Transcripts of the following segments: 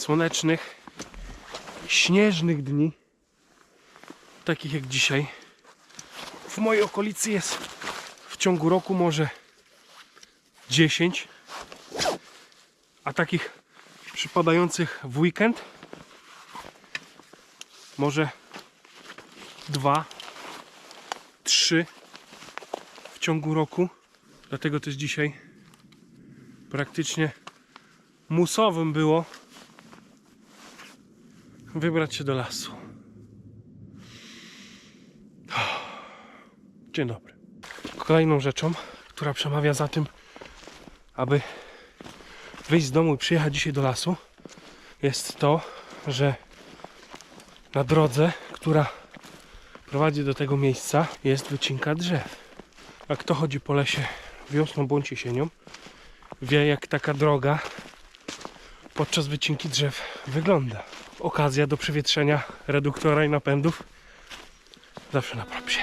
słonecznych, śnieżnych dni, takich jak dzisiaj, w mojej okolicy jest w ciągu roku może 10, a takich przypadających w weekend może dwa, trzy w ciągu roku. Dlatego też dzisiaj praktycznie musowym było wybrać się do lasu. Dzień dobry. Kolejną rzeczą, która przemawia za tym, aby wyjść z domu i przyjechać dzisiaj do lasu, jest to, że na drodze, która prowadzi do tego miejsca, jest wycinka drzew. A kto chodzi po lesie wiosną bądź jesienią, wie jak taka droga podczas wycinki drzew wygląda. Okazja do przewietrzenia reduktora i napędów zawsze na propsie.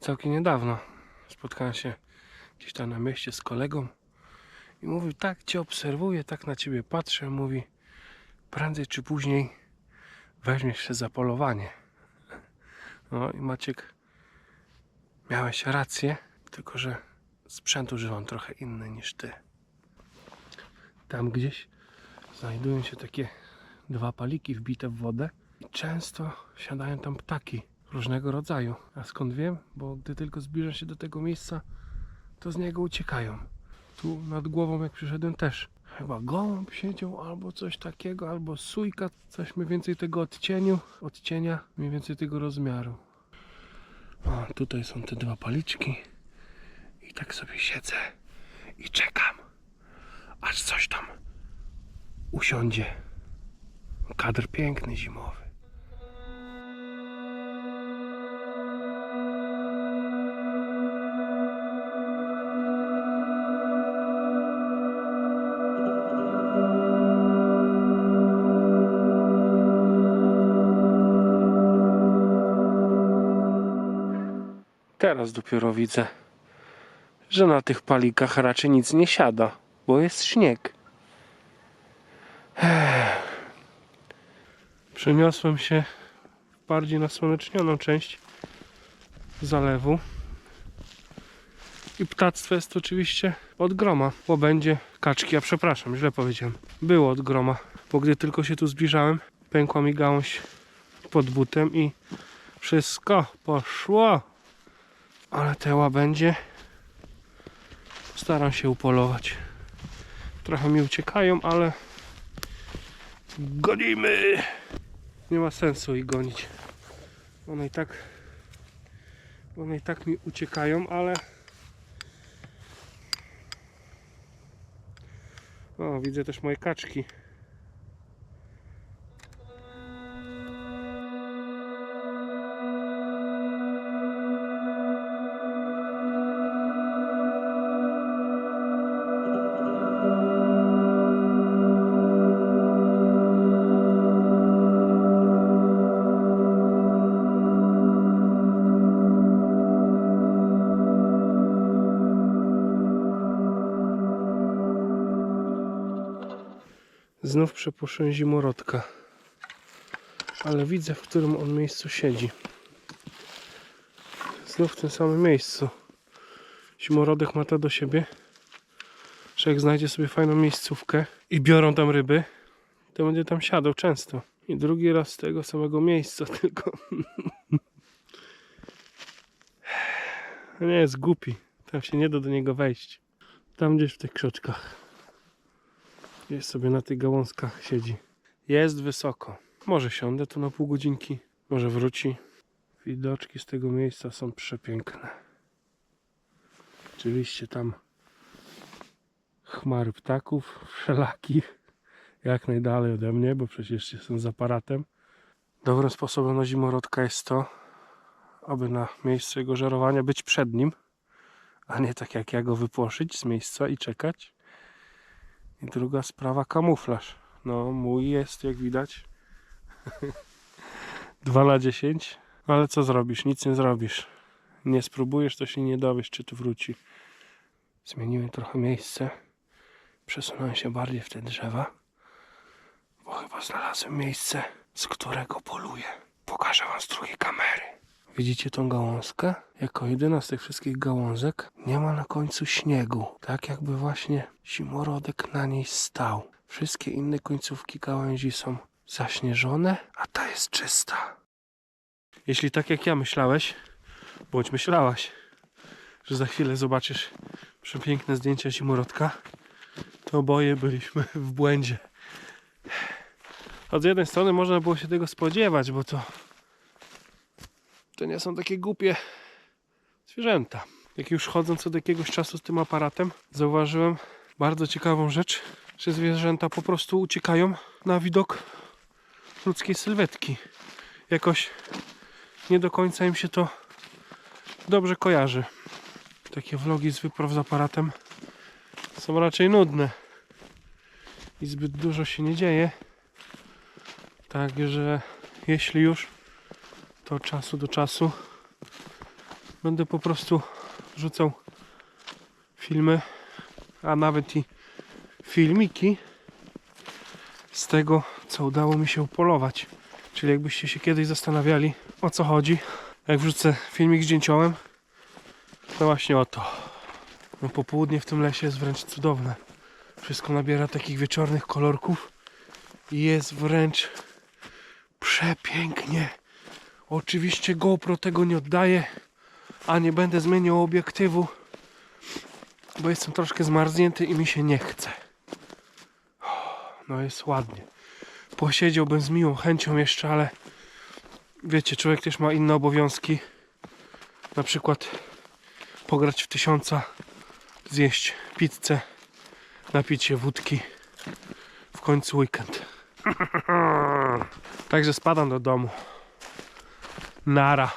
Całkiem niedawno spotkałem się gdzieś tam na mieście z kolegą i mówił, tak cię obserwuję, tak na ciebie patrzę, mówi, prędzej czy później weźmiesz się za polowanie. No i Maciek, miałeś rację, tylko że sprzęt używam trochę inny niż ty. Tam gdzieś znajdują się takie dwa paliki wbite w wodę i często siadają tam ptaki różnego rodzaju. A skąd wiem? Bo gdy tylko zbliża się do tego miejsca, to z niego uciekają. Tu nad głową jak przyszedłem też. Chyba gołąb siedział albo coś takiego, albo sójka, coś mniej więcej tego odcieniu, odcienia, mniej więcej tego rozmiaru. O, tutaj są te dwa paliczki i tak sobie siedzę i czekam, aż coś tam usiądzie. Kadr piękny, zimowy. Teraz dopiero widzę, że na tych palikach raczej nic nie siada, bo jest śnieg. Przeniosłem się bardziej nasłonecznioną część zalewu. I ptactwo jest oczywiście od groma, bo będzie kaczki, ja przepraszam, źle powiedziałem. Było od groma, bo gdy tylko się tu zbliżałem, pękła mi gałąź pod butem i wszystko poszło. Ale te łabędzie staram się upolować. Trochę mi uciekają, ale gonimy! Nie ma sensu ich gonić. One i tak one i tak mi uciekają, ale o, widzę też moje kaczki. Znów przepuszczę zimorodka. Ale widzę, w którym on miejscu siedzi. Znów w tym samym miejscu. Zimorodek ma to do siebie, że jak znajdzie sobie fajną miejscówkę i biorą tam ryby, to będzie tam siadał często. I drugi raz z tego samego miejsca, tylko nie jest głupi. Tam się nie da do niego wejść. Tam gdzieś w tych krzoczkach. Gdzieś sobie na tych gałązkach siedzi. Jest wysoko. Może siądę tu na pół godzinki, może wróci. Widoczki z tego miejsca są przepiękne. Oczywiście tam chmary ptaków wszelakich. Jak najdalej ode mnie, bo przecież jestem z aparatem. Dobrym sposobem na zimorodka jest to, aby na miejscu jego żerowania być przed nim, a nie tak jak ja go wypłoszyć z miejsca i czekać. I druga sprawa kamuflaż. No mój jest jak widać 2 na 10, ale co zrobisz? Nic nie zrobisz. Nie spróbujesz, to się nie dowiesz, czy tu wróci. Zmieniłem trochę miejsce. Przesunąłem się bardziej w te drzewa, bo chyba znalazłem miejsce, z którego poluję. Pokażę wam z drugiej kamery. Widzicie tą gałązkę? Jako jedyna z tych wszystkich gałązek nie ma na końcu śniegu. Tak jakby właśnie zimorodek na niej stał. Wszystkie inne końcówki gałęzi są zaśnieżone, a ta jest czysta. Jeśli tak jak ja myślałeś, bądź myślałaś, że za chwilę zobaczysz przepiękne zdjęcia zimorodka, to oboje byliśmy w błędzie. Od jednej strony można było się tego spodziewać, bo to to nie są takie głupie zwierzęta. Jak już chodząc od jakiegoś czasu z tym aparatem, zauważyłem bardzo ciekawą rzecz, że zwierzęta po prostu uciekają na widok ludzkiej sylwetki. Jakoś nie do końca im się to dobrze kojarzy. Takie vlogi z wypraw z aparatem są raczej nudne i zbyt dużo się nie dzieje. Także jeśli już, to od czasu do czasu będę po prostu rzucał filmy, a nawet i filmiki z tego, co udało mi się upolować. Czyli jakbyście się kiedyś zastanawiali, o co chodzi, jak wrzucę filmik z dzięciołem, to właśnie o to. No popołudnie w tym lesie jest wręcz cudowne. Wszystko nabiera takich wieczornych kolorków i jest wręcz przepięknie. Oczywiście GoPro tego nie oddaje, a nie będę zmieniał obiektywu, bo jestem troszkę zmarznięty i mi się nie chce. No jest ładnie. Posiedziałbym z miłą chęcią jeszcze, ale wiecie, człowiek też ma inne obowiązki. Na przykład pograć w tysiąca, zjeść pizzę, napić się wódki. W końcu weekend. Także spadam do domu. Nada